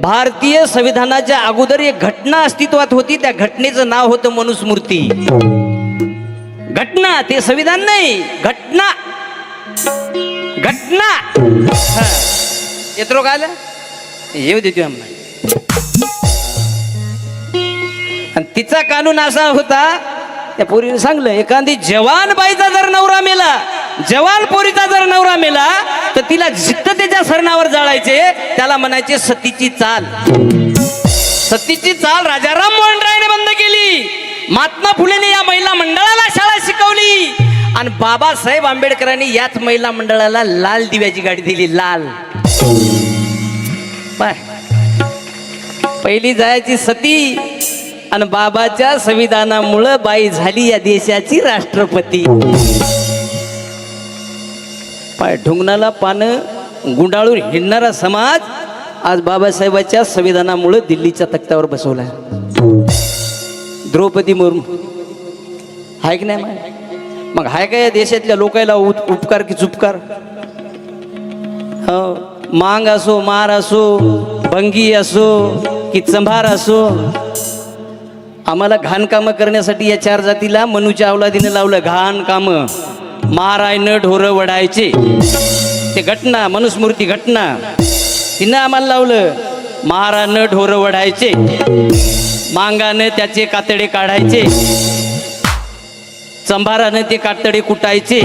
भारतीय संविधानाच्या अगोदर एक घटना अस्तित्वात होती त्या घटनेचं नाव होतं मनुस्मृती. घटना ते संविधान नाही घटना. घटना. येतो काय आलं? येऊ देतो आम्हाला आणि तिचा कानून असा होता त्या पोरीने सांगलं एखादी जवान बाईचा जर नवरा मेला जवान पोरीचा जर नवरा मेला तर तिला जिद्द त्याच्या सरणावर जाळायचे त्याला म्हणायचे सतीची चाल. सतीची चाल राजाराम मोहन रायने बंद केली. महात्मा फुलेने या महिला मंडळाला शाळा शिकवली. आणि बाबासाहेब आंबेडकरांनी याच महिला मंडळाला लाल दिव्याची गाडी दिली लाल. पहिली जायची सती आणि बाबाच्या संविधानामुळं बाई झाली या देशाची राष्ट्रपती. पाय ढुंगणाला पानं गुंडाळून हिंडणारा समाज आज बाबासाहेबाच्या संविधानामुळं दिल्लीच्या तक्त्यावर बसवला द्रौपदी मुर्मू. हाय की नाही मग हाय का या देशातल्या लोकायला उप- उपकार की चुपकार? हो मांग असो मार असो भंगी असो की चंभार असो आम्हाला घाण कामं करण्यासाठी या चार जातीला मनूच्या अवलादीने लावलं. घाण कामं. मारायनं ढोरं वडायचे. ते घटना मनुस्मृती घटना. तिनं आम्हाला लावलं. महारानं ढोरं वढायचे मांगानं त्याचे कातडे काढायचे. चंभारानं ते कातडे कुटायचे.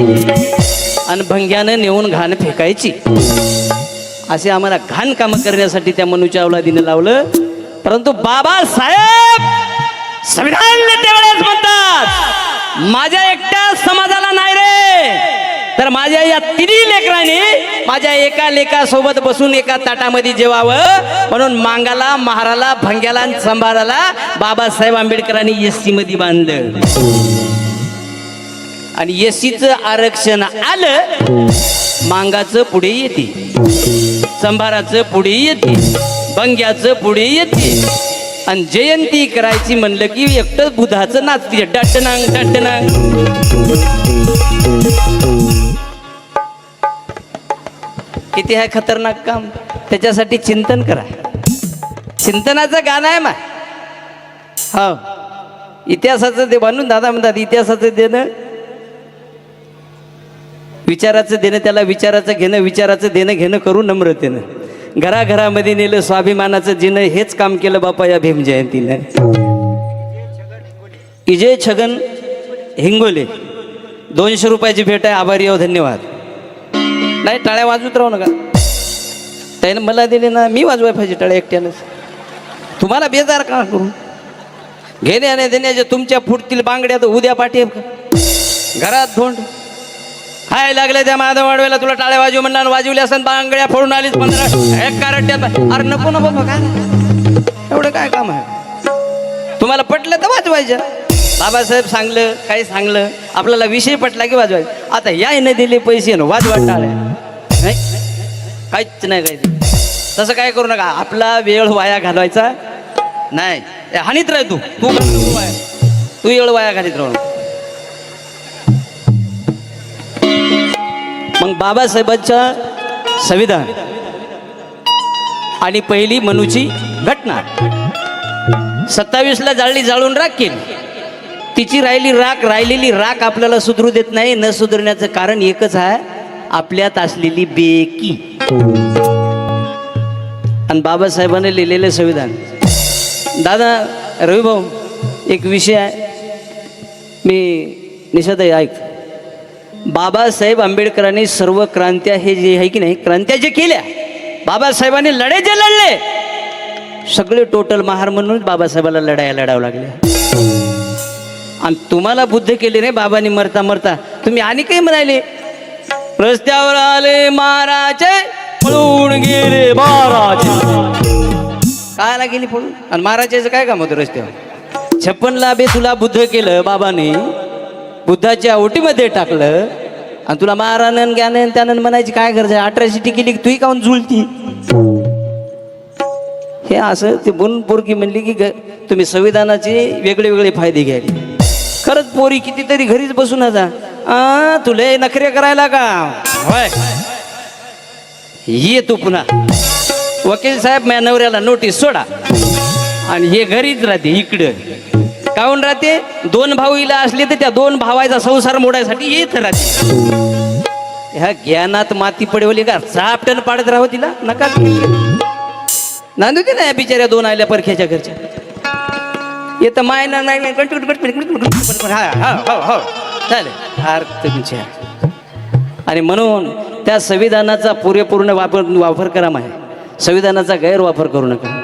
आणि भंग्यानं नेऊन घाण फेकायची. असे आम्हाला घाण कामं करण्यासाठी त्या मनुच्या अवलादीनं लावलं. परंतु बाबासाहेब संविधान त्यावेळेस म्हणतात माझ्या एकट्या समाजाला नाही रे. तर माझ्या या तिन्ही लेकरांनी माझ्या एका लेकासोबत बसून एका ताटामध्ये जेवावं. म्हणून मांगाला महाराला भंग्याला आणि संभाराला बाबासाहेब आंबेडकरांनी एसमध्ये बांधलं. आणि एसीचं आरक्षण आलं मांगाचं पुढे येते. संभाराचं पुढे येते. भंग्याचं पुढे येते. आणि जयंती करायची म्हणलं की एकटं बुधाचं नाचते डटनांग डटनांग. किती आहे खतरनाक काम. त्याच्यासाठी चिंतन करा. चिंतनाचं गाणं आहे मा हो. इतिहासाचं ते बांधून दादा म्हणतात इतिहासाचं देणं. विचाराचं देणं त्याला विचाराचं घेणं विचाराचं देणं घेणं करू नम्रतेनं. घराघरामध्ये नेलं स्वाभिमानाचं जिनं हेच काम केलं बापा या भीम जयंतीनं इजय छगन हिंगोले. दोनशे रुपयाची भेट आहे आभारी आहो धन्यवाद. नाही टाळ्या वाजवत राहू नका. त्यानं मला दिले ना मी वाजवाय पाहिजे टाळ्या एकट्यानंच. तुम्हाला बेजार का करू? घेण्याने देण्याच्या तुमच्या फुटतील बांगड्या तर उद्या पाठी घरात धोंड हाय लागले त्या माधव वाढवायला तुला टाळ्या वाजव म्हणणार वाजवली असं बांगड्या फोडून आलीच पंधरा. एक कारट्यात अरे नको नको बघा एवढं काय काम आहे? तुम्हाला पटलं तर वाजवायचं. बाबासाहेब सांगलं काही सांगलं. आपल्याला विषय पटला की वाजवायचं. आता या न दिले पैसे ना वाजवा टाळ्या नाही? काहीच नाही काही तसं काय करू नका. आपला वेळ वाया घालवायचा. नाही. हानीत राह तू. तू. तू वेळ वाया घालीत राहू मग बाबासाहेबांचं संविधान. आणि पहिली मनूची घटना. सत्तावीसला जाळली जाळून राख केली. तिची राहिली राख राहिलेली राख आपल्याला सुधरू देत नाही. न सुधरण्याचं कारण एकच आहे आपल्यात असलेली बेकी. आणि बाबासाहेबांनी लिहिलेलं संविधान. दादा रविभाऊ एक विषय आहे. मी निषादाई ऐक बाबासाहेब आंबेडकरांनी सर्व क्रांत्या हे जे आहे की नाही क्रांत्या जे केल्या बाबासाहेबांनी लढे जे लढले सगळे टोटल महार म्हणून बाबासाहेबाला लढाया लढावं लागले. आणि तुम्हाला बुद्ध केले नाही बाबांनी मरता मरता. तुम्ही आणि काही म्हणाले? रस्त्यावर आले महाराजे पळून गेले महाराज. कायला गेली पळून? आणि महाराजाचं काय काम होतं रस्त्यावर? छप्पन लाभे तुला बुद्ध केलं बाबाने. बुद्धाच्या ओटीमध्ये टाकलं. आणि तुला महारानन ज्ञान त्यानं म्हणायची काय गरज आहे? अठराशे टिकिली की तुही काऊन झुलती हे असं ते बोलून पोरकी म्हणली की ग- तुम्ही संविधानाचे वेगळे वेगळे फायदे घ्यायले. खरंच पोरी कितीतरी घरीच बसून जा आ तुले नखरे करायला का? होय. ये तू पुन्हा. वकील साहेब माझ्या नवऱ्याला नोटीस सोडा. आणि हे घरीच राहते इकडं. काहून राहते? दोन भाऊ इला असले तर त्या दोन भावाचा संसार मोडायसाठी येत राहते. ह्या ज्ञानात माती पडवली का चापटन पाडत राहो तिला? नका नांदू दे ना या बिचाऱ्या दोन आल्या परख्याच्या घरच्या. येतं माय ना नाही नाही हा हा हो हो. चालेल. तुमच्या. आणि म्हणून त्या संविधानाचा पुरेपूर्ण वापर वापर करा माय. संविधानाचा गैरवापर करू नका.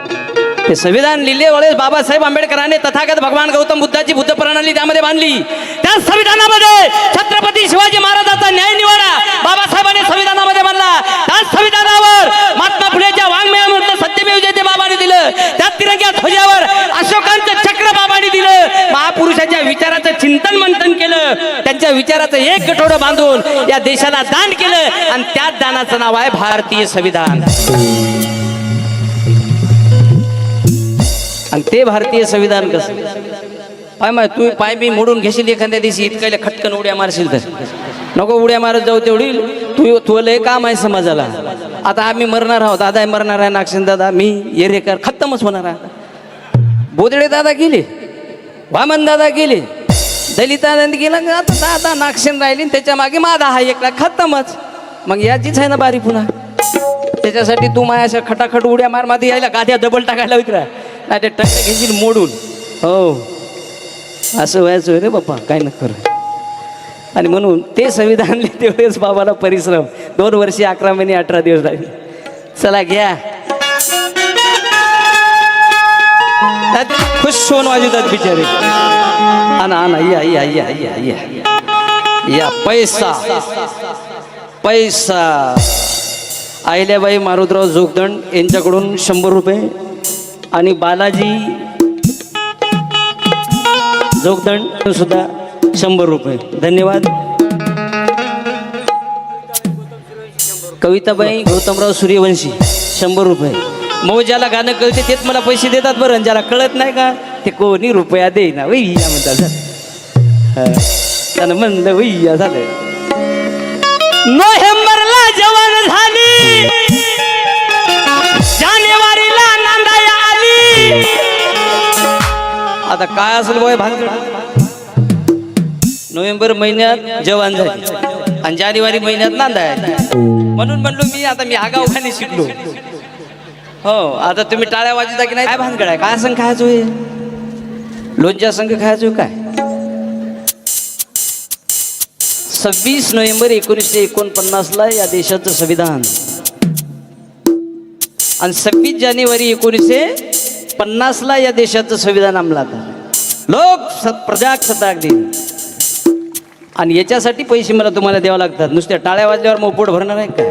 हे संविधान लिहिले वळेस बाबासाहेब आंबेडकरांनी तथागत भगवान गौतम बुद्धाची बुद्ध प्रणाली त्यामध्ये बांधली. त्या संविधानामध्ये छत्रपती शिवाजी महाराजांचा न्याय निवाडा बाबासाहेबांनी संविधानामध्ये बांधला. त्या संविधानावर महात्मा फुलेच्या वाङ्मयामध्ये सत्यमेव जयते बाबाने दिलं. त्या तिरंग्या ध्वजावर अशोकांचं चक्र बाबाने दिलं. महापुरुषाच्या विचाराचं चिंतन मंथन केलं. त्यांच्या विचाराचं एक गठोडं बांधून या देशाला दान केलं. आणि त्याच दानाचं नाव आहे भारतीय संविधान. आणि ते भारतीय संविधान कसं? पाय माय तू पाय बी मोडून घेशील एखाद्या दिवशी इतकायला खटकन उड्या मारशील तर. नको उड्या मारत जाऊ तेवढी. तू तू लय काम आहे समाजाला. आता आम्ही मरणार आहोत. दादा मरणार आहे नागसेन दादा. मी येरेकर खत्तमच होणार आहे. बोदडे दादा गेले. वामन दादा गेले. दलितानंद गेला. का आता दादा नागसेन राहिली त्याच्यामागे माझा हा एकला खत्तमच मग याचीच आहे ना बारी पुन्हा. त्याच्यासाठी तू माझ्या अशा खटाखट उड्या मार माती यायला गाद्या डबल टाकायला विकरा. नाही ते टक्क घेशील मोडून. हो. असं व्हायचं होय रे बाप्पा. काय न कर. आणि म्हणून ते संविधान तेवढेच बाबाला परिश्रम. दोन वर्षे अकरा महिने अठरा दिवस लागले. चला घ्या. खुश होऊन वाजवतात बिचारे. आना आना या या या या या. या पैसा. पैसा. अहिल्याबाई मारुतराव जोगदंड यांच्याकडून शंभर रुपये आणि बालाजी जोगदंड सुद्धा शंभर रुपये. धन्यवाद. कविताबाई गौतमराव सूर्यवंशी शंभर रुपये. मग ज्याला गाणं कळते तेच मला पैसे देतात बरं आणि ज्याला कळत नाही का ते कोणी रुपया देईना वैया म्हणतात. झालं त्यानं म्हणलं वैया झालं आता काय असेल बोय भानगड? नोव्हेंबर महिन्यात जवान झाली. आणि जानेवारी महिन्यात नांदाय म्हणून म्हणलो मी आता मी आगाव खाली शिकलो. हो आता तुम्ही टाळ्या वाजता की नाही? काय भानगड आहे? काय संघ खायचो हे? लोणच्या संघ खायचो काय? सव्वीस नोव्हेंबर एकोणीसशे एकोणपन्नासला या देशाचं संविधान. आणि सव्वीस जानेवारी एकोणीसशे पन्नासला या देशाचं संविधान अंमलात आलं लोक स प्रजासत्ताक दिन. आणि याच्यासाठी पैसे मला तुम्हाला द्यावं लागतात. नुसत्या टाळ्या वाजल्यावर मग पोट भरणार आहे काय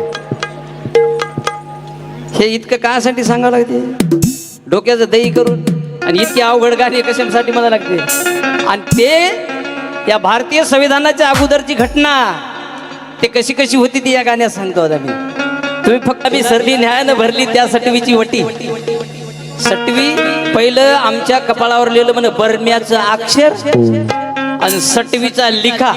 हे इतकं कासाठी सांगावं लागते. डोक्याचं दही करून. आणि इतकी अवघड गाणी कशासाठी मला लागते? आणि ते या भारतीय संविधानाच्या अगोदरची घटना ते कशी कशी होती ती या गाण्यात सांगतो आता मी. तुम्ही फक्त मी सर्दी न्यायानं भरली त्यासाठी विची वटी. सटवी पहिलं आमच्या कपाळावर लिहिलं म्हणे बरम्याचं अक्षर आणि सटवीचा लिखा.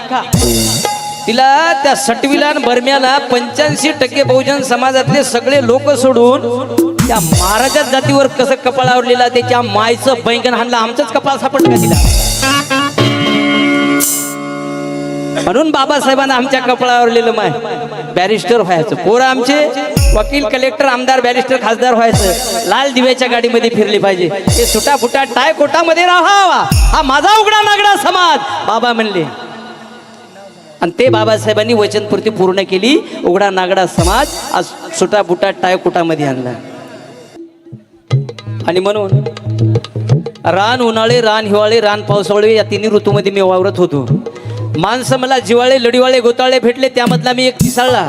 तिला त्या सटवीला आणि बरम्याला पंच्याऐंशी टक्के बहुजन समाजातले सगळे लोक सोडून त्या महाराजा जातीवर कसं कपाळावर लिहिला त्याच्या मायचं बैंगन हाणला आमचंच कपाळ सापडलं का तिला? म्हणून बाबासाहेबांना आमच्या कपाळावर लिहिलं माय. बॅरिस्टर व्हायचं. पोरं आमचे वकील कलेक्टर आमदार बॅरिस्टर खासदार व्हायचं. लाल दिव्याच्या गाडीमध्ये फिरली पाहिजे. ते सुटा फुटा टाय कोटामध्ये राहावा. हा माझा उघडा नागडा समाज. बाबा म्हणले. आणि ते बाबासाहेबांनी वचनपूर्ती पूर्ण केली. उघडा नागडा समाज आज सुटा बुटा टाय आणला. आणि म्हणून रान उन्हाळे रान हिवाळे रान पावसाळे या तिन्ही ऋतूमध्ये मी वावरत होतो. माणसं मला जिवाळे लडिवाळे गोताळे भेटले त्यामधला मी एक पिसाळला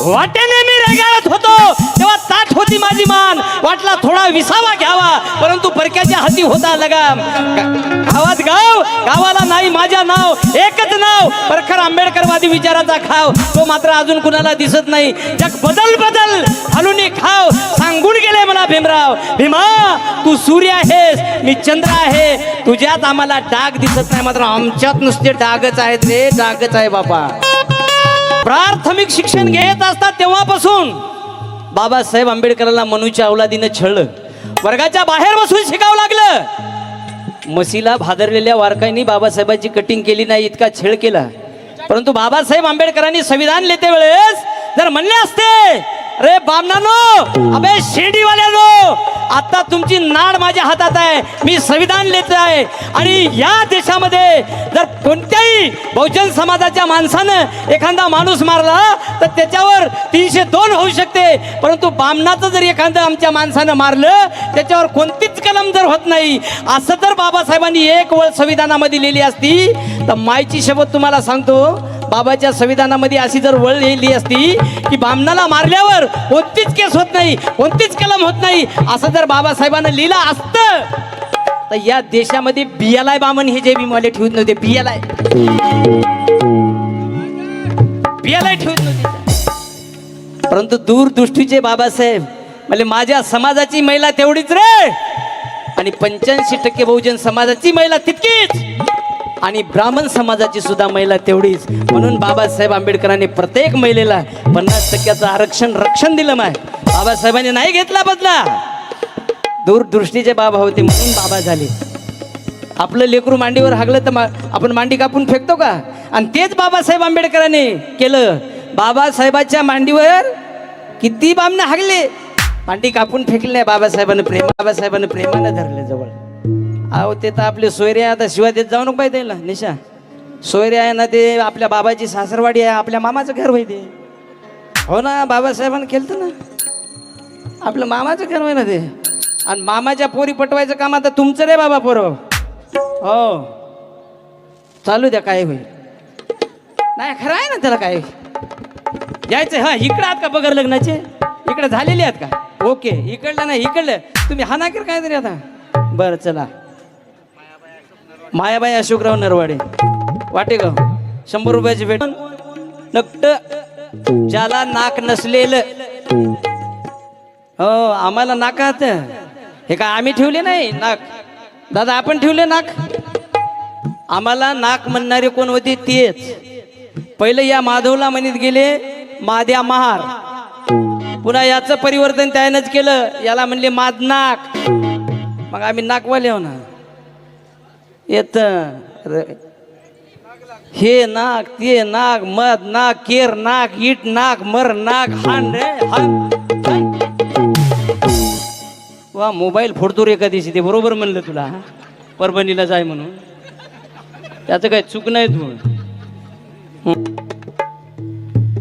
वाट्याने मी होतो तेव्हा ताट होती माझी मान. वाटला थोडा विसावा घ्यावा परंतु परक्याच्या हाती होता लगाम. गावात गाव गावाला नाही माझ्या नाव एकच नाव. परखर आंबेडकरवादी विचाराचा खाव. तो मात्र अजून कुणाला दिसत नाही. जग बदल बदल हलून खाव. सांगून गेले मला भीमराव. भीमा तू सूर्य आहेस मी चंद्र आहे. तुझ्यात आम्हाला डाग दिसत नाही मात्र आमच्यात नुसते डागच आहेत रे डागच आहे बाबा. प्राथमिक शिक्षण घेत असतात तेव्हापासून. बाबासाहेब आंबेडकरांना मनूच्या अवलादीनं छळलं. वर्गाच्या बाहेर बसून शिकावं लागलं. मसीला भादरलेल्या वारकांनी बाबासाहेबांची कटिंग केली नाही इतका छेड केला. परंतु बाबासाहेब आंबेडकरांनी संविधान लिहिते वेळेस जर म्हणले असते अरे बामनानो अबे शिर्डीवाल्यानो आता तुमची नाड माझ्या हातात आहे. मी संविधान लिहित आहे. आणि या देशामध्ये जर कोणत्याही बहुजन समाजाच्या माणसानं एखादा माणूस मारला तर त्याच्यावर तीनशे दोन होऊ शकते. परंतु बामणाचं जर एखादं आमच्या माणसानं मारलं त्याच्यावर कोणतीच कलम जर होत नाही. असं जर बाबासाहेबांनी एक वळ संविधानामध्ये लिहिली असती. तर मायची शपथ तुम्हाला सांगतो. बाबाच्या संविधानामध्ये अशी जर वळ लिहिली असती की बामणाला मारल्यावर कोणतीच केस होत नाही कोणतीच कलम होत नाही असं जर बाबासाहेबांना लिहिलं असतं तर या देशामध्ये बियालाय बामण हे जे विमाले ठेवत नव्हते बियालाय. बियालाय ठेवत नव्हते. परंतु दूरदृष्टीचे बाबासाहेब म्हणजे माझ्या समाजाची महिला तेवढीच रे. आणि पंच्याऐंशी टक्के बहुजन समाजाची महिला तितकीच. आणि ब्राह्मण समाजाची सुद्धा महिला तेवढीच. म्हणून बाबासाहेब आंबेडकरांनी प्रत्येक महिलेला पन्नास टक्क्याचं आरक्षण रक्षण दिलं माय. बाबासाहेबांनी नाही घेतला बदला. दूरदृष्टीचे बाबा होते म्हणून बाबा झाले. आपलं लेकरू मांडीवर हागलं तर मा आपण मांडी कापून फेकतो का? आणि तेच बाबासाहेब आंबेडकरांनी केलं. बाबासाहेबाच्या मांडीवर किती बामनं हागले. मांडी कापून फेकली नाही बाबासाहेबांना प्रेम बाबासाहेबांना प्रेमानं धरले जवळ. अहो ते तर आपले सोयरे आहे आता शिवाय देत जाऊ नको पाहिजे त्याला निशा. सोयरे आहे ना ते आपल्या बाबाची सासरवाडी आहे आपल्या मामाचं घर होय ते. हो ना बाबासाहेबांनी केलं ना. आपलं मामाचं घर होय ना ते. आणि मामाच्या पोरी पटवायचं काम आता तुमचं रे बाबा पोरं. हो. चालू द्या काय होईल. नाही खरं आहे ना त्याला काय. यायचं हा इकडं आहात का बगर लग्नाचे? इकडे झालेले आहेत का? ओके इकडलं नाही इकडलं. तुम्ही हा नाकीर काय तरी आता. बरं चला. मायाबाई अशोकराव नरवाडे. वाटे ग. शंभर रुपयाची भेट. नक्ट ज्याला नाक नसलेलं. हो आम्हाला नाकात हे काय आम्ही ठेवले नाही? नाक. दादा आपण ठेवले नाक? आम्हाला नाक म्हणणारे कोण होते तेच. पहिले या माधवला म्हणत गेले माद्या महार. पुन्हा याचं परिवर्तन त्यानंच केलं. याला म्हणले माद नाक. मग आम्ही नाकवाले हो ना? येत. हे नाक ते नाक मध नाक केर नाक इट नाक मर नाक हान रे वा मोबाईल फोडतो रे एका दिवशी ते बरोबर म्हणलं तुला परभणीला जाय म्हणून. त्याचं काय चूक नाही तू.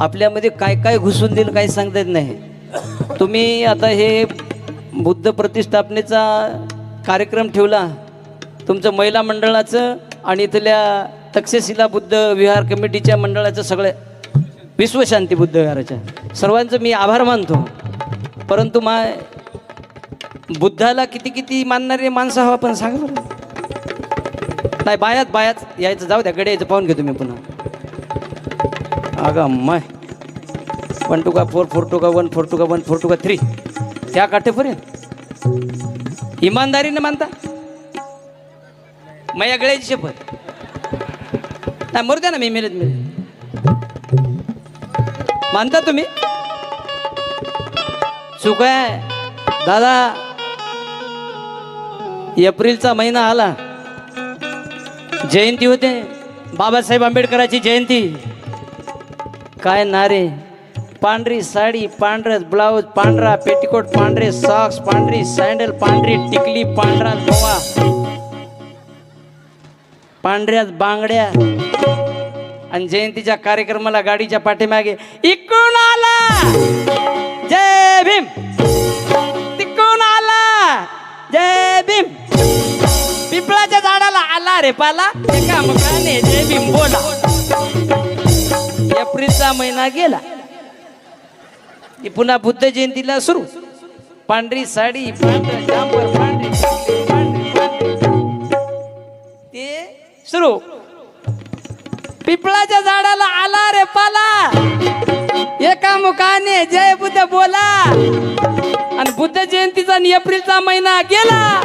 आपल्यामध्ये काय काय घुसून देईल काही सांगता येत नाही. तुम्ही आता हे बुद्ध प्रतिष्ठापनेचा कार्यक्रम ठेवला. तुमचं महिला मंडळाचं आणि इथल्या तक्षशिला बुद्ध विहार कमिटीच्या मंडळाचं सगळं विश्वशांती बुद्ध विहाराच्या. सर्वांचं मी आभार मानतो. परंतु मा बुद्धाला किती किती मानणारे माणसं हवं पण सांगा बरं. नाही बायात बायात यायचं. जाऊ द्या गडे यायचं. पाहून घेतो मी पुन्हा. अगं माय. वन टू का फोर फोर टू का वन फोर टू का वन फोर टू का थ्री. त्या काठेपर्यंत. इमानदारीने मानता. माझ्या गळ्याची शपथ. नाही मरू द्या ना मी मेरेत मेरे मानता तुम्ही? चुक आहे. दादा एप्रिलचा महिना आला. जयंती होते. बाबासाहेब आंबेडकराची जयंती. काय नारे. पांढरी साडी पांढरं ब्लाऊज पांढरा पेटीकोट पांढरे सॉक्स पांढरी सँडल पांढरी टिकली पांढरा धोवा पांढऱ्याच बांगड्या. आणि जयंतीच्या कार्यक्रमाला गाडीच्या पाठीमागे इकडून आला. जय भीम. तिकडून आला. जय भीम. पिपळाच्या झाडाला आला रे पाला. एका मुखाने जय भीम बोला. एप्रिलचा महिना गेला. पुन्हा बुद्ध जयंतीला सुरू. पांढरी साडी पांढरं सुरू. पिपळाच्या झाडाला आला रे पाला. एका मुखाने जय बुद्ध बोला. आणि बुद्ध जयंतीचा आणि एप्रिलचा महिना गेला.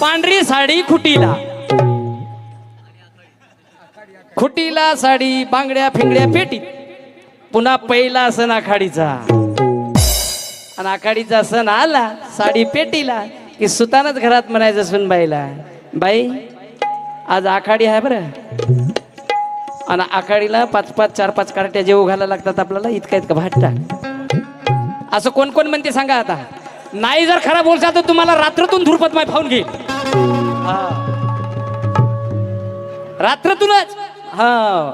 पांढरी साडी खुटीला. खुटीला साडी बांगड्या फिंगड्या पेटीत. पुन्हा पहिला सण आखाडीचा. आणि आखाडीचा सण आला साडी पेटीला की सुतानच घरात म्हणायचं सुनबाईला बाई आज आखाडी आहे बरं. आणि आखाडीला पाच पाच चार पाच कार्ट्या जेव घालायला लागतात आपल्याला इतका इतका भाटता असं कोण कोण म्हणते सांगा आता? नाही जर खरा बोलसा तर तुम्हाला रात्रातून धुरपत माय फावून घेईल हा. रात्रातूनच? हा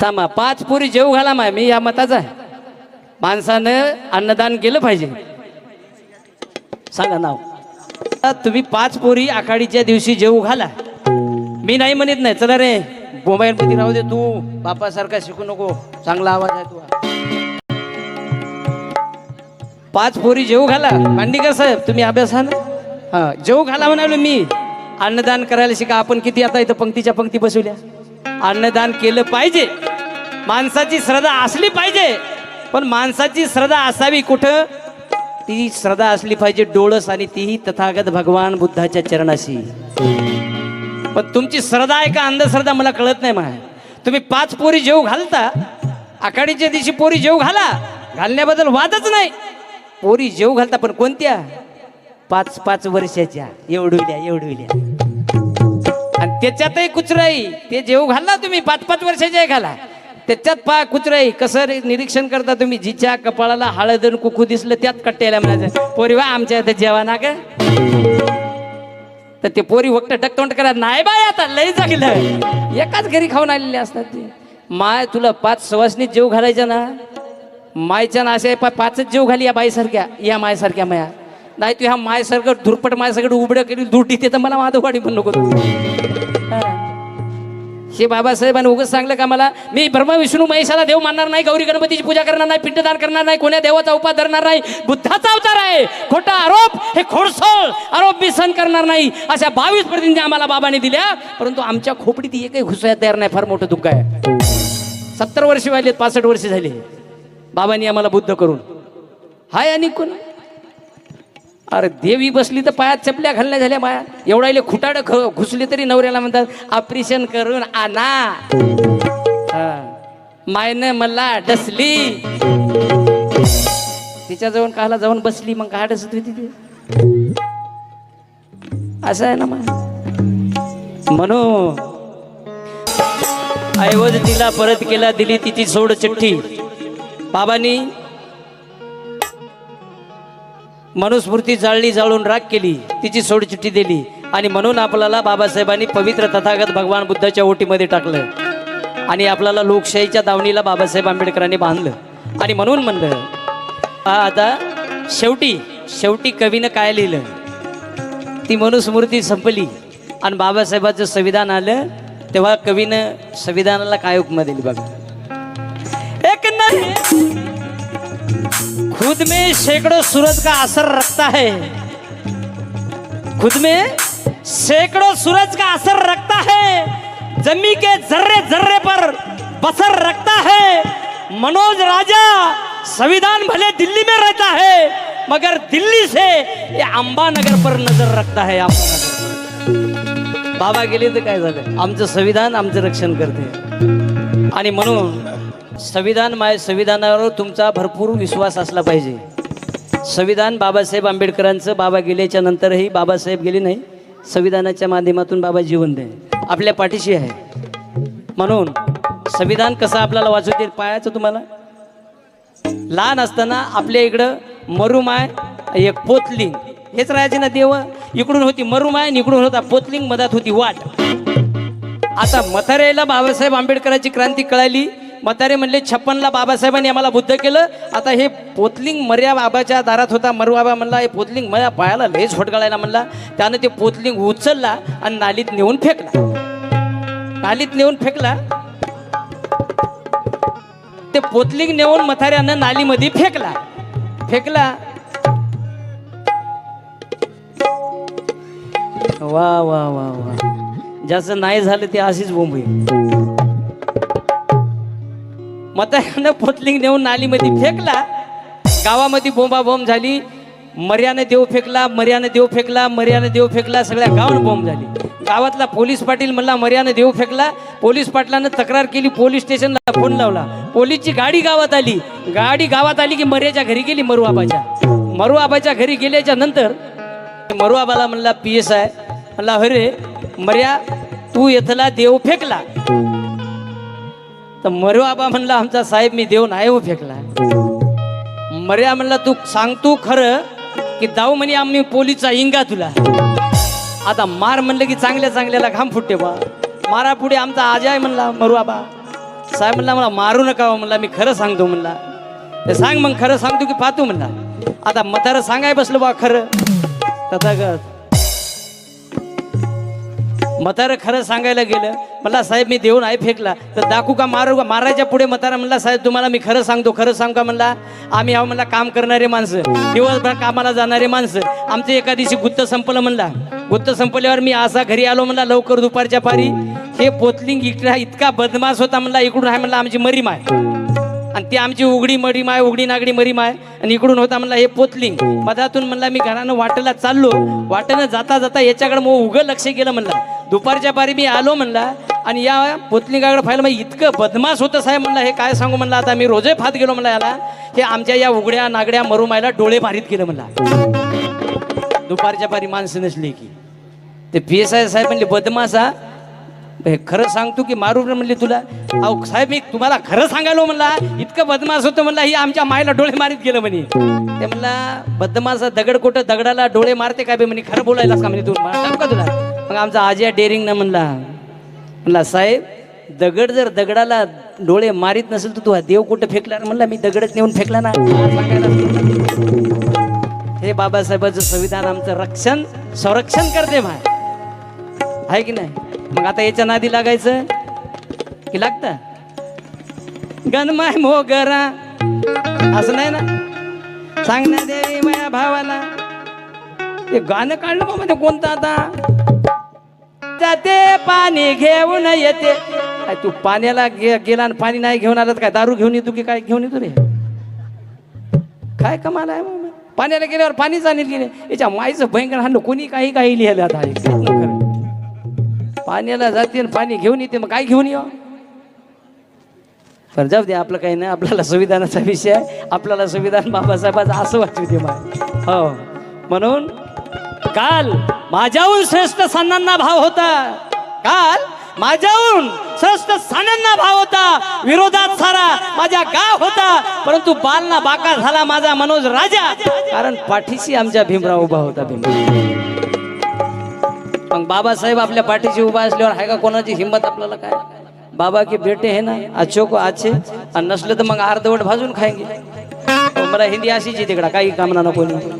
थांबा पाच पुरी जेव घाला माय मी या मताचा आहे. माणसानं अन्नदान केलं पाहिजे. सांगा नाव. आता तुम्ही पाच पोरी आखाडीच्या दिवशी जेवू घाला. मी नाही म्हणत नाही चला रे. मोबाईल मध्ये राहू दे तू. बापासारखा शिकू नको. चांगला आवाज आहे तू पाच पोरी जेवू घाला. मांडीकर साहेब तुम्ही अभ्यास हा ना हा घाला म्हणालो मी. अन्नदान करायला शिका. आपण किती आता इथं पंक्तीच्या पंक्ती बसवल्या? अन्नदान केलं पाहिजे. माणसाची श्रद्धा असली पाहिजे. पण माणसाची श्रद्धा असावी कुठं? ती श्रद्धा असली पाहिजे डोळस आणि तीही तथागत भगवान बुद्धाच्या चरणाशी. पण तुमची श्रद्धा आहे का? अंधश्रद्धा मला कळत नाही माय. तुम्ही पाच पोरी जेव घालता आखाडीच्या दिवशी पोरी जेव घाला घालण्याबद्दल वादच नाही. पोरी जेव घालता पण कोणत्या? पाच पाच वर्षाच्या. एवढविल्या एवढविल्या आणि त्याच्यातही कुचराई ते जेव घालला तुम्ही पाच पाच वर्षाच्या घाला. त्याच्यात पा कुचराई कसं रे- निरीक्षण करता तुम्ही? जिच्या कपाळाला हळद कुकू दिसलं त्यात कट्ट्याला म्हणायचं पोरी वा आमच्या इथं जेवा ना ग. तर ते पोरी फक्त टकतोंड करा नाही बाय आता लय जगलं. एकाच घरी खाऊन आलेले असतात ते. माय तुला पाच सवासनी जेव घालायचा ना? मायच्या ना असे पाचच जेव घाली या बाईसारख्या या मायसारख्या माया. नाही तू ह्या मायसारखं धुरपट मायसारखं उबडं केली दूर ते तर मला माधववाडी पण नको तू. हा. हे बाबासाहेबांनी उगाच सांगलं का मला मी ब्रह्मा विष्णू महेशाला देव मानणार नाही गौरी गणपतीची पूजा करणार नाही पिंडदान करणार नाही कोण्या देवाचा उपास धरणार नाही बुद्धाचा अवतार आहे. खोटा आरोप हे खोडसळ आरोप मी सहन करणार नाही. अशा बावीस प्रतिनिधी आम्हाला बाबाने दिल्या परंतु आमच्या खोपडीत एकही घुसायला तयार नाही फार मोठं दुःख आहे. सत्तर वर्षे वाढलेत पासष्ट वर्ष झाली. बाबांनी आम्हाला बुद्ध करून. हाय आणि कोण? अरे देवी बसली तर पायात चपल्या घालण्या झाल्या माया. एवढा इले खुटाड घुसली तरी नवऱ्याला म्हणतात ऑपरेशन करून आना मायनं मला डसली. तिच्याजवळ काला जाऊन बसली मग काय डसत होती ती. असं आहे ना मग म्हणून ऐवज तिला परत केला दिली तिची सोड चिठ्ठी बाबांनी मनुस्मृती जाळली जाळून राग केली तिची सोडचिठ्ठी दिली आणि म्हणून आपल्याला बाबासाहेबांनी पवित्र तथागत भगवान बुद्धाच्या ओटीमध्ये टाकलं. आणि आपल्याला लोकशाहीच्या दावणीला बाबासाहेब आंबेडकरांनी बांधलं. आणि म्हणून म्हणलं हा आता शेवटी शेवटी कवीनं काय लिहिलं? ती मनुस्मृती संपली आणि बाबासाहेबाचं संविधान आलं तेव्हा कवीनं संविधानाला काय उपमा दिली बघा? खुद में सैकड़ों सूरज का असर रखता है। खुद में सैकड़ों सूरज का असर रखता है। जमी के जर्रे जर्रे पर बसर रखता है। मनोज राजा संविधान भले दिल्ली में रहता है मगर दिल्ली से ये अंबा नगर पर नजर रखता है अंबानगर बाबा गेले तर काय झालं? आमचं संविधान आमचं रक्षण करते. आणि म्हणून संविधान माय संविधानावर तुमचा भरपूर विश्वास असला पाहिजे. संविधान बाबासाहेब आंबेडकरांचं बाबा गेल्याच्या नंतरही बाबासाहेब गेले नाही. संविधानाच्या माध्यमातून बाबा जीवन दे आपल्या पाठीशी आहे. म्हणून संविधान कसं आपल्याला वाचवते पायाचं तुम्हाला? लहान असताना आपल्या इकडं मरुमाय एक पोतलिंग. हेच राहायचे ना देव. इकडून होती मरुमाय आणि इकडून होता पोतलिंग मधात होती वाट. आता मथारेला बाबासाहेब आंबेडकरांची क्रांती कळाली. मतारे म्हणले छप्पनला बाबासाहेबांनी आम्हाला बुद्ध केलं. आता हे पोतलिंग मर्या बाबाच्या दारात होता. मरू बाबा म्हणला हे पोतलिंग मर्या पायाला लयच फटकाळायला म्हणला. त्यानं ते पोतलिंग उचलला आणि नालीत नेऊन फेकला. नालीत नेऊन फेकला. ते पोतलिंग नेऊन मथाऱ्यानं नालीमध्ये फेकला. फेकला. वा वा वा वा. ज्याचं नाही झालं ते अशीच बोंबई मतानं पोतलिंग नेऊन नालीमध्ये फेकला. गावामध्ये बोंबा बोंब झाली. मर्याने देव फेकला मर्याने देव फेकला मर्यानं देव फेकला सगळ्या गावात बोंब झाली. गावातला पोलीस पाटील म्हणला मर्याने देव फेकला. पोलीस पाटलानं तक्रार केली पोलीस स्टेशनला फोन लावला. पोलीसची गाडी गावात आली. गाडी गावात आली की मर्याच्या घरी गेली मरुआबाच्या मरुआबाच्या घरी गेल्याच्यानंतर मरुआबाला म्हणला पी एस आय. म्हणला अरे मर्या तू येथला देव फेकला. तर मरू आबा म्हणला आमचा साहेब मी देव नाही हो फेकला. मर्या म्हणला तू सांगतो खरं की दाऊ म्हणे आम्ही पोलीसचा इंगा तुला. आता मार म्हणलं की चांगल्या चांगल्याला घाम फुटते बा. मारा पुढे आमचा आजाय म्हणला मरू आबा. साहेब म्हणला मला मारू नका हो, म्हणला मी खरं सांगतो म्हणला. ते सांग मग खरं सांगतो की पाहतो म्हणला. आता म्हातारं सांगाय बसलो बा खरं. तथागत म्हातारं खरं सांगायला गेलं मला साहेब मी देऊन आहे फेकला. तर दाखवू का मारू का मारायच्या पुढे मतारा म्हणला साहेब तुम्हाला मी खरं सांगतो खरं सांग का? म्हणला आम्ही आहो म्हणला काम करणारे माणसं दिवसभर कामाला जाणारे माणसं आमचं एका दिवशी गुत्त संपलं म्हणला. गुत्त संपल्यावर मी असा घरी आलो म्हणला लवकर दुपारच्या पारी. हे पोतलिंग इकडे इतका बदमाश होता म्हणला इकडून आहे म्हणला आमची मरी माय. आणि ती आमची उघडी मडी माय उघडी नागडी मरी माय आणि इकडून होता म्हणला हे पोतलिंग. मधातून म्हणला मी घरानं वाटेला चाललो. वाटेनं जाता जाता याच्याकडे मग उघं लक्ष गेलं म्हणला. दुपारच्या पारी मी आलो म्हणला आणि या पुतलिंगाकडे पाहिलं मग इतकं बदमाश होतं साहेब म्हणलं हे काय सांगू म्हणलं आता मी रोजे फात गेलो म्हणला याला. हे आमच्या या उघड्या नागड्या मरुमायला डोळे मारीत गेलं म्हणला. दुपारच्या पारी माणसं नसली की. ते पी एस आय साहेब म्हणले बदमाशा हे खरं सांगतो की मारू म्हणले तुला अहो साहेब मी तुम्हाला खरं सांगायलो म्हणला इतकं बदमाश होतं म्हणला ही आमच्या मायला डोळे मारीत गेलं म्हणे. ते म्हणला बदमाश दगड कुठं दगडाला डोळे मारते काय बे म्हणे खरं बोलायलास का म्हणे तू? का तुला? मग आमचा आजी डेअरिंग ना म्हणला म्हणला साहेब दगड जर दगडाला डोळे मारीत नसेल तर तू हा देव कुठं फेकला म्हणला मी दगडच नेऊन फेकला ना. सांगायला हे बाबासाहेबाचं संविधान आमचं रक्षण संरक्षण करते माय आहे की नाही? मग आता याच्या नादी लागायचं? की लागत? गणमाय मोगरा. असं नाही ना? सांग ना देवी माझ्या भावाला. ते गाणं काढलं बा म्हणजे कोणतं आता? जाते पाणी घेऊन येते. काय तू पाण्याला गे- गेला आणि पाणी नाही घेऊन आलं काय? दारू घेऊन येतो की काय? घेऊन येतो रे. काय कमाल आहे मग? पाण्याला गेल्यावर पाणीच आणि गेले याच्या माईचं भयंकर हाणलं. कोणी काही काही लिहिलं आता? पाण्याला जाते आणि पाणी घेऊन येते मग काय घेऊन येऊ? पण जाऊ दे आपलं काही नाही आपल्याला संविधानाचा विषय आहे. आपल्याला संविधान बाबासाहेबाचं असं वाटू दे मला. हो. म्हणून काल माझ्याहून श्रेष्ठ सणांना भाव होता. काल माझ्याहून श्रेष्ठ सणांना भाव होता. विरोधात सारा माझ्या गाव होता. परंतु बालना बाका झाला माझा मनोज राजा. कारण पाठीशी आमच्या भीमराव उभा होता भीमराव. बाबासाहेब आपल्या पाठीशी उभा असल्यावर आहे का कोणाची हिंमत आपल्याला काय? बाबा की बेटे है ना अच्छो को अच्छे आणि नसलं तर मग अर्धवट भाजून खायगे. हो, मला हिंदी अशीच तिकडं काही कामना नको नाही.